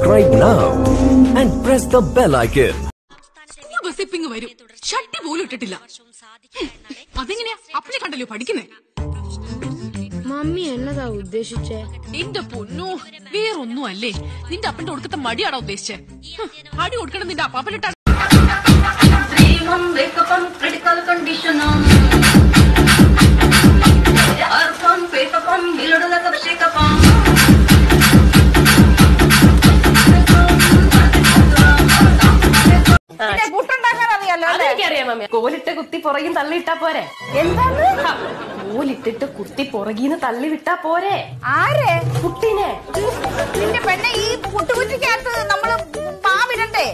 Subscribe now and press the bell icon. School ping വരും. ഷട്ടി പോലും ഇട്ടിട്ടില്ല. അതെങ്ങനെയാ? അപ്പനെ കണ്ടല്ലോ പഠിക്കുന്നേ. മമ്മി എന്നതാ ഉദ്ദേശിച്ചേ? നിന്റെ പൊന്നു വേറൊന്നും അല്ലേ നിന്റെ അപ്പന്റെ ഒടുക്കത്തെ മടിയാണോ ഉദ്ദേശിച്ചേ? ഹും, അടി കൊടുക്കണം നിന്റെ അപ്പാപ്പനിട്ടാ മമ്മി. കോലിട്ട് കുത്തി പുറകിൽ തള്ളിയിട്ടാ പോരെ? എന്താണ് കോലിട്ടിട്ട് കുത്തി പുറകിന്ന് തള്ളി വിട്ടാ പോരെ? ആരെ? കുട്ടീനെ. നിന്റെ പെണ്ണെ ഈ കുട്ടുകുറ്റിക്കകത്ത് നമ്മൾ മാവിടണ്ടേ?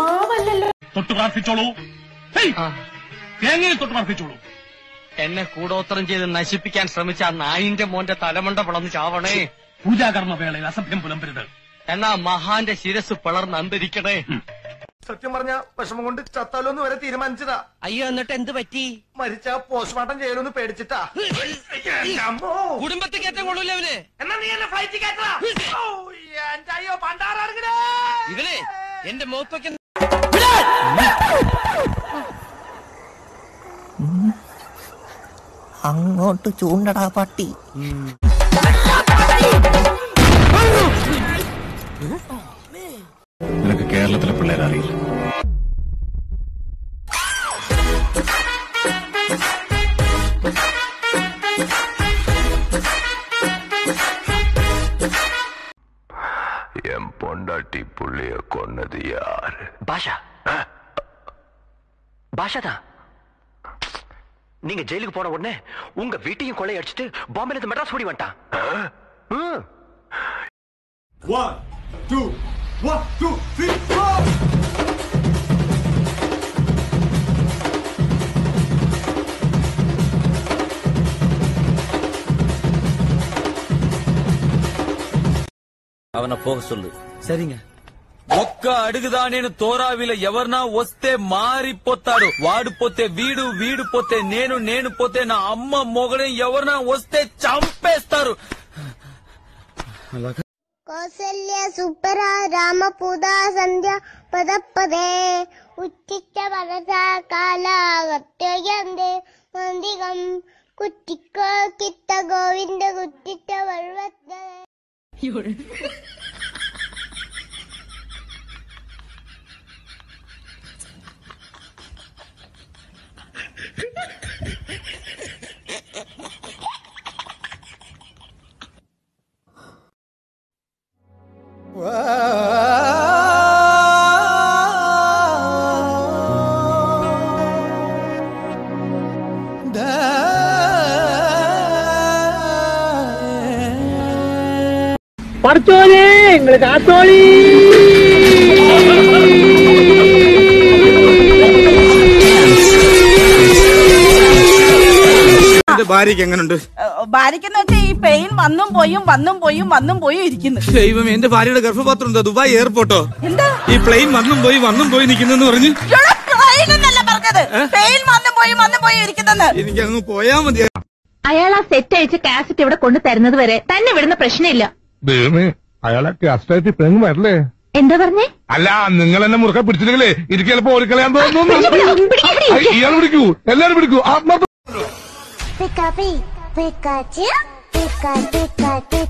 മാവല്ലല്ലോ. തൊട്ട് പ്രാർത്ഥിച്ചോളൂ. തേങ്ങയിൽ തൊട്ട് പ്രാർത്ഥിച്ചോളൂ. എന്നെ കൂടോത്രം ചെയ്ത് നശിപ്പിക്കാൻ ശ്രമിച്ച ആ നായിന്റെ മോന്റെ തലമുണ്ട പിളന്ന് ചാവണേ. പൂജാകർമ്മ വേളയിൽ അസഭ്യം പുലമ്പരുത്. എന്നാ മഹാന്റെ ശിരസ് പിളർന്ന് അന്തരിക്കണേ. സത്യം പറഞ്ഞ വിഷമം കൊണ്ട് ചത്താലോന്ന് വരെ തീരുമാനിച്ചതാ. അയ്യോ എന്നിട്ട് എന്ത് പറ്റി? മരിച്ച പോസ്റ്റ്മോർട്ടം ചെയ്യലൊന്ന് പേടിച്ചിട്ടാ. അമ്മോ. കുടുംബത്തിൽ കയറ്റം കൊള്ളൂല അവന്? എന്നാ നീ എന്നെ ഫ്ലൈറ്റ് കയറ്റാ എന്റെ അയ്യോ പണ്ടാറങ്ങടേ ഇവനെ എന്റെ മുഖത്തൊക്കെ അങ്ങോട്ട് ചൂണ്ടടാ പട്ടി. നിനക്ക് കേരളത്തിലെ പിള്ളേരെ അറിയില്ല என் பொண்டாட்டி புள்ளைய கொன்னது யாரு பாஷா பாஷா தான் நீங்க ஜெயிலுக்கு போன உடனே உங்க வீட்டையும் கொள்ளை அடிச்சிட்டு பாம்பேல இருந்து மெட்ராஸ் ஓடி வந்துட்டான் ம். அவனை போக சொல்லு சரிங்க ఒక్క అడుగుదా నేను తోరావిల ఎవరన్నా వస్తే మారిపోతాడు వాడు పోతే వీడు వీడు పోతే నేను నేను పోతే నా అమ్మ మొగడే ఎవరన్నా వస్తే చంపేస్తారు കൗസല്യ സുപ്പര രാമപൂത സന്ധ്യ പദപ്പദേ. ഉച്ചിച്ച മനസ കാലാകത്യന്തേ മന്ദികം കുറ്റിക്കോ കിത്ത ഗോവിന്ദ കുറ്റിച്ച വഴുവത്തേ ഭാര്യക്ക് എങ്ങനുണ്ട്? ഭാര്യക്കെന്ന് വെച്ചാൽ ഈ പെയിൻ വന്നും പോയും വന്നും പോയും വന്നും പോയും ഇരിക്കുന്നു. ദൈവം എന്റെ ഭാര്യയുടെ ഗർഭപാത്രം എന്താ ദുബായ് എയർപോർട്ടോ? എന്താ? ഈ പ്ലെയിൻ വന്നും പോയി വന്നും പോയി നിൽക്കുന്നെന്ന് പറഞ്ഞു. പെയിൻ പറഞ്ഞത്. പെയിൻ വന്നും പോയും വന്നും പോയി ഇരിക്കുന്നെന്ന്. എനിക്ക് അങ്ങ് പോയാ മതി. അയാൾ ആ സെറ്റ് അയച്ച് കാസറ്റ് ഇവിടെ കൊണ്ടു തരുന്നത് വരെ തന്നെ വിടുന്ന പ്രശ്നമില്ല. പെങ്ങ് വരല്ലേ എന്താ പറഞ്ഞേ? അല്ല നിങ്ങൾ എന്നെ മുറുക്കെ പിടിച്ചില്ലെങ്കിലേ ഇരിക്കൽ ചിലപ്പോ ഓടിക്കളയാൻ തോന്നുന്നു. ഇയാൾ പിടിക്കൂ എല്ലാരും പിടിക്കൂ. ആത്മാർത്ഥ Pikachu, Pikachu, Pikachu,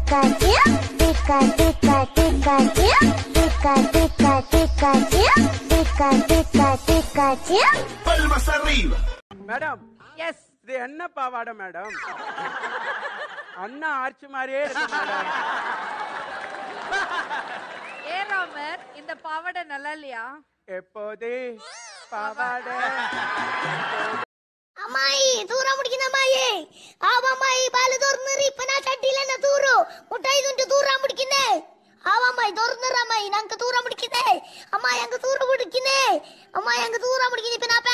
Pikachu, Pikachu, Pikachu, Pikachu, Pikachu, Pikachu. Palmas arriba. Madam yes இது என்ன பாவாடை மேடம் அண்ணா ஆர்ச்சி மாதிரியே இருக்கு மேடம் ஏ ராமர் இந்த பாவாடை நல்லா இல்லையா எப்போது பாவாடை அம்மாயி தூரம் முடிக்கணும் அம்மாயி அம்மா எங்க தூரம் முடிக்குது இப்ப நான்